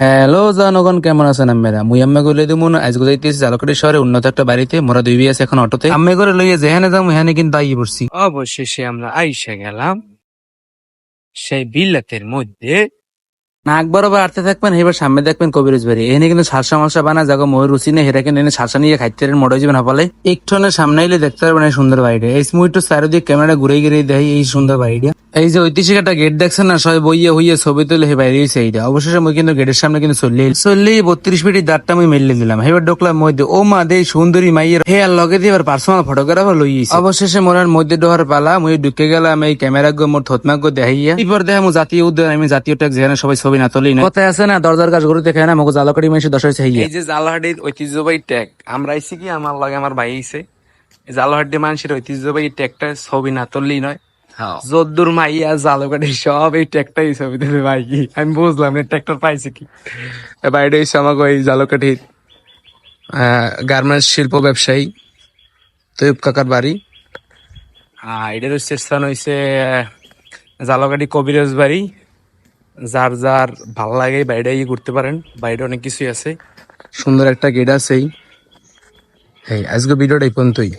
Hello জনগণ কেমন আছেন আপনারা? মুই আম্মা গলে দিমুন আজকে যাইতেছি জালকাটি শহরে উন্নত একটা বাড়িতে। মোরা দুই বিয়ে আছে এখন অটোতে। আম্মা করে লইয়া যেখানে যাম এখানে কিন্তু আইয়ে পড়ছি। অবশেষে আমরা আইসা গেলাম সেই বিলাতের মধ্যে। নাক বরাবর আটতে থাকবেন এবার সামনে দেখবেন কবিরজ বাড়ি। এখানে কিন্তু সারসা মালসা বানা জাগো ময়ূর রুচি নেই হেরা কিন্তু এনে সারসা নিয়ে খাইতে মরে যাবেন হপালে একটনের সামনে এলে দেখতে পারবেন এই সুন্দর বাড়িটা। এই একটু চারিদিকে ক্যামেরা ঘুরে ঘুরে দেয় এই সুন্দর বাড়িটা। এই যে ঐতিহাসিক একটা গেট দেখছেন না, সবাই বইয়ে হইয়ে ছবি তুলে, হে বাইরে হয়েছে অবশেষে মই কিন্তু গেটের সামনে কিন্তু চললে চললেই বত্রিশ ফিটের দাঁতটা আমি মেলে দিলাম। এবার ঢোকলাম মধ্যে। ও মা দে সুন্দরী মাইয়ের হে আর লগে দিয়ে এবার পার্সোনাল ফটোগ্রাফার লইয়েছি অবশেষে মোরার মধ্যে ডোহার পালা, মই ঢুকে গেলাম এই ক্যামেরা গো, মোর থতমাক গো দেখাইয়া। এরপর দেখা মু জাতীয় উদ্যান, আমি জাতীয় ট্যাগ যেখানে সবাই ছবি না তুলি না। কথায় আছে না, দরজার কাজ ঘুরতে খায় না মগো জালকাটি মানুষ দশ হয়েছে এই যে জালহাটির ঐতিহ্যবাহী ট্যাগ, আমরা আইসি কি, আমার লগে আমার ভাই আইছে। জালহাটি মানুষের ঐতিহ্যবাহী ট্যাগটা ছবি না তুললেই নয়। যদ্দুর মাইয়া জালকাটি সব এই ট্যাগটাই ছবি দেবে ভাই। কি আমি বুঝলাম না ট্যাগটার পাইছে কি? বাইরে এসে আমাকে ওই জালকাঠির গার্মেন্টস শিল্প ব্যবসায়ী তৈব কাকার বাড়ি। আহ, এটার হচ্ছে স্থান হয়েছে জালকাঠি কবিরাজ বাড়ি। যার যার ভালো লাগে বাইরে গিয়ে ঘুরতে পারেন বাইরে অনেক কিছুই আছে। সুন্দর একটা গেট আছে এই আজকে ভিডিওটা এই পর্যন্তই।